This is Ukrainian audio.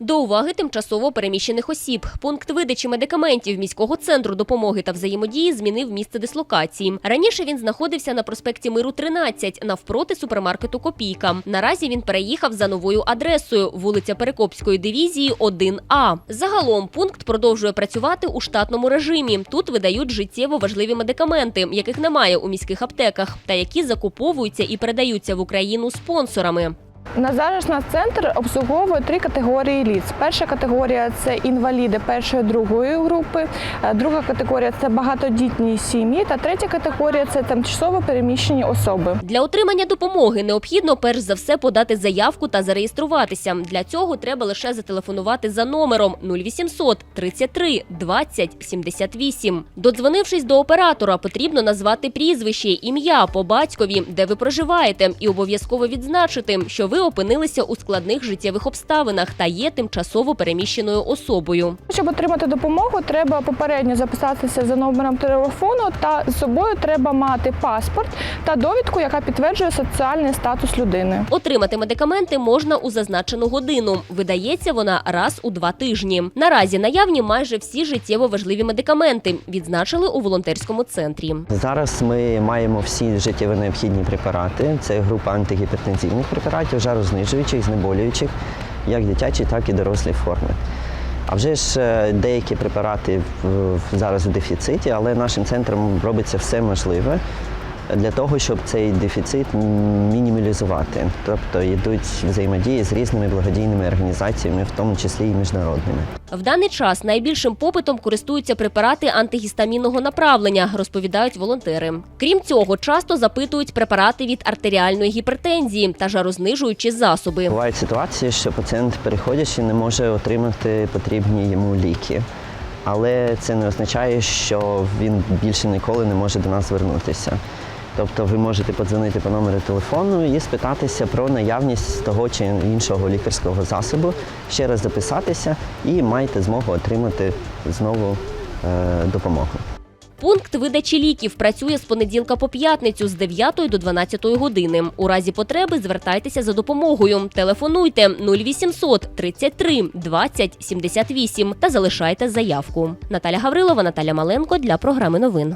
До уваги тимчасово переміщених осіб. Пункт видачі медикаментів міського центру допомоги та взаємодії змінив місце дислокації. Раніше він знаходився на проспекті Миру 13, навпроти супермаркету Копійка. Наразі він переїхав за новою адресою вулиця Перекопської дивізії 1А. Загалом пункт продовжує працювати у штатному режимі. Тут видають життєво важливі медикаменти, яких немає у міських аптеках, та які закуповуються і передаються в Україну спонсорами. На зараз наш центр обслуговує три категорії ліц. Перша категорія це інваліди першої другої групи, е, друга категорія це багатодітні сім'ї, та третя категорія це тимчасово переміщені особи. Для отримання допомоги необхідно перш за все подати заявку та зареєструватися. Для цього треба лише зателефонувати за номером 0800 33 20 78. Додзвонившись до оператора, потрібно назвати прізвище, ім'я по батькові, де ви проживаєте, і обов'язково відзначити, що ви опинилися у складних життєвих обставинах та є тимчасово переміщеною особою. Щоб отримати допомогу, треба попередньо записатися за номером телефону, та з собою треба мати паспорт та довідку, яка підтверджує соціальний статус людини. Отримати медикаменти можна у зазначену годину. Видається вона раз у два тижні. Наразі наявні майже всі життєво важливі медикаменти, відзначили у волонтерському центрі. Зараз ми маємо всі життєво необхідні препарати. Це група антигіпертензивних препаратів, жарознижуючих, знеболюючих, як дитячі, так і дорослі форми. А вже ж е, деякі препарати зараз в дефіциті, але нашим центром робиться все можливе для того, щоб цей дефіцит мінімалізувати. Тобто йдуть взаємодії з різними благодійними організаціями, в тому числі і міжнародними. В даний час найбільшим попитом користуються препарати антигістамінного направлення, розповідають волонтери. Крім цього, часто запитують препарати від артеріальної гіпертензії та жарознижуючі засоби. Бувають ситуації, що пацієнт, переходячи, не може отримати потрібні йому ліки. Але це не означає, що він більше ніколи не може до нас звернутися. Тобто ви можете подзвонити по номеру телефону і спитатися про наявність того чи іншого лікарського засобу, ще раз записатися і маєте змогу отримати знову е, допомогу. Пункт видачі ліків працює з понеділка по п'ятницю з 9 до 12 години. У разі потреби звертайтеся за допомогою. Телефонуйте 0800 33 20 78 та залишайте заявку. Наталя Гаврилова, Наталя Маленко для програми новин.